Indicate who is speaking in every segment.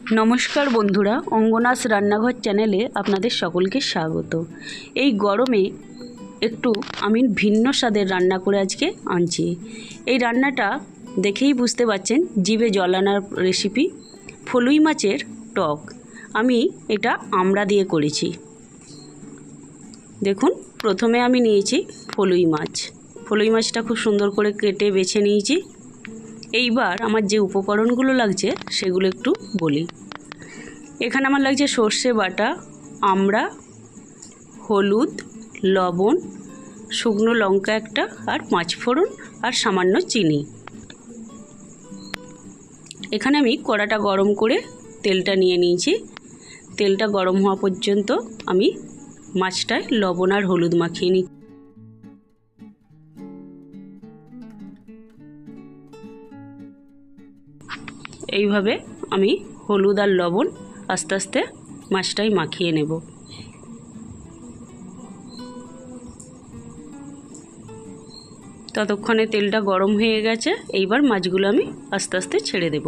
Speaker 1: নমস্কার বন্ধুরা অঙ্গনাস রান্নাঘর চ্যানেলে আপনাদের সকলকে স্বাগত। এই গরমে একটু আমি ভিন্ন স্বাদের রান্না করে আজকে আনছি। এই রান্নাটা দেখেই বুঝতে পারছেন জিভে জলানার রেসিপি ফলুই মাছের টক। আমি এটা আমড়া দিয়ে করেছি। দেখুন, প্রথমে আমি নিয়েছি ফলুই মাছ। ফলুই মাছটা খুব সুন্দর করে কেটে বেছে নিয়েছি। এইবার আমার যে উপকরণগুলো লাগছে, সেগুলো একটু বলি। এখানে আমার লাগছে সর্ষে বাটা, আমড়া, হলুদ, লবণ, শুকনো লঙ্কা একটা, আর পাঁচফোড়ন আর সামান্য চিনি। এখানে আমি কড়াটা গরম করে তেলটা নিয়ে নিয়েছি। তেলটা গরম হওয়া পর্যন্ত আমি মাছটায় লবণ আর হলুদ মাখিয়ে নিই এইভাবে আমি হলুদ আর লবণ আস্তে আস্তে মাছটাই মাখিয়ে নেব। ততক্ষণে তেলটা গরম হয়ে গেছে, এইবার মাছগুলো আমি আস্তে আস্তে ছেড়ে দেব।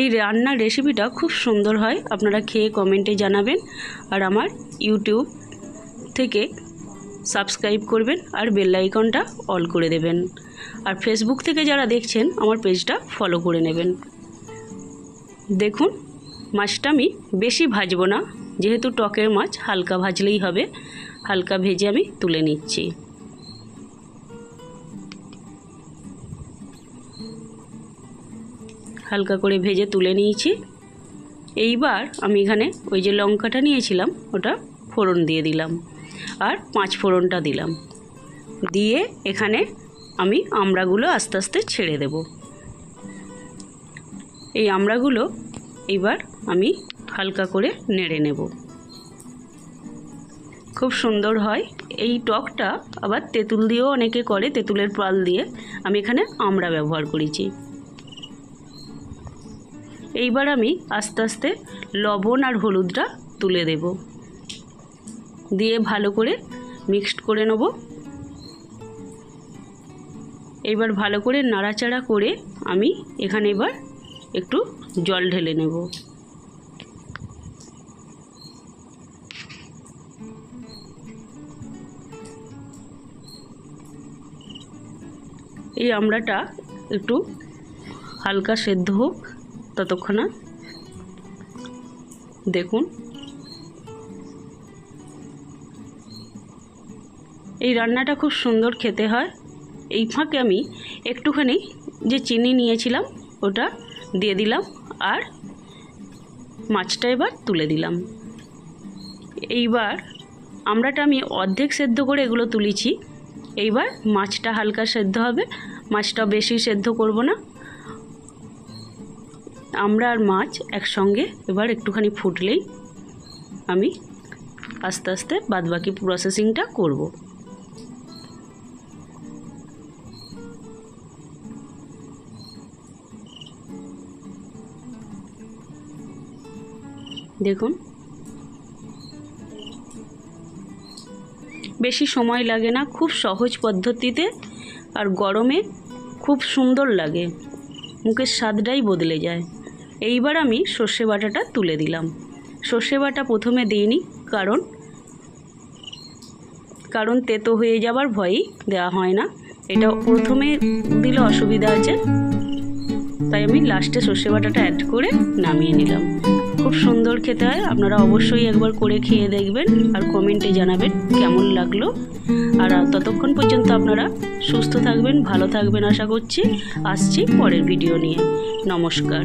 Speaker 1: এই রান্নার রেসিপিটা খুব সুন্দর হয়, আপনারা খেয়ে কমেন্টে জানাবেন, আর আমার ইউটিউব থেকে সাবস্ক্রাইব করবেন আর বেল আইকনটা অল করে দেবেন। আর ফেসবুক থেকে যারা দেখছেন, আমার পেজটা ফলো করে নেবেন। দেখুন, মাছটা আমি বেশি ভাজবো না, যেহেতু টকের মাছ হালকা ভাজলেই হবে। হালকা ভেজে আমি তুলে নিচ্ছি। হালকা করে ভেজে তুলে নিয়েছি। এইবার আমি এখানে ওই যে লঙ্কাটা নিয়েছিলাম, ওটা ফোড়ন দিয়ে দিলাম। আর পাঁচ ফোড়নটা দিলাম। দিয়ে এখানে আমি আমড়াগুলো আস্তে আস্তে ছেড়ে দেব। এই আমড়াগুলো এবার আমি হালকা করে নেড়ে নেব। খুব সুন্দর হয়। এই টকটা আবার তেঁতুল দিয়েও অনেকে করে, তেঁতুলের পাল দিয়ে। আমি এখানে আমড়া ব্যবহার করেছি। এইবার আমি আস্তে আস্তে লবণ আর হলুদটা তুলে দেব। দিয়ে ভালো করে মিক্সড করে নেব। এবার ভালো করে নাড়াচাড়া করে আমি এখানে এবার একটু জল ঢেলে নেব। এই আমড়াটা একটু হালকা সেদ্ধ হোক ততক্ষণে দেখুন এই রান্নাটা খুব সুন্দর খেতে হয়। এই ফাঁকে আমি একটুখানি যে চিনি নিয়েছিলাম, ওটা দিয়ে দিলাম আর মাছটা এবার তুলে দিলাম। এইবার আমরাটা আমি অর্ধেক সেদ্ধ করে এগুলো তুলেছি। এইবার মাছটা হালকা সেদ্ধ হবে, মাছটা বেশি সেদ্ধ করব না। আমরা আর মাছ একসঙ্গে এবার একটুখানি ফুটলেই আমি আস্তে আস্তে বাদবাকি প্রসেসিংটা করব। দেখুন। বেশি সময় লাগে না, খুব সহজ পদ্ধতিতে আর গরমে খুব সুন্দর লাগে। মুখের স্বাদটাই বদলে যায়। এইবার আমি সর্ষে বাটাটা তুলে দিলাম। সর্ষে বাটা প্রথমে দিইনি, কারণ কারণ তেতো হয়ে যাবার ভয়ই দেওয়া হয় না। এটা প্রথমে দিলে অসুবিধা আছে, তাই আমি লাস্টে সর্ষে বাটাটা অ্যাড করে নামিয়ে নিলাম। খুব সুন্দর খেতে হয়। আপনারা অবশ্যই একবার করে খেয়ে দেখবেন আর কমেন্টে জানাবেন কেমন লাগল। আর ততক্ষণ পর্যন্ত আপনারা সুস্থ থাকবেন, ভালো থাকবেন আশা করছি। আসছি পরের ভিডিও নিয়ে। নমস্কার।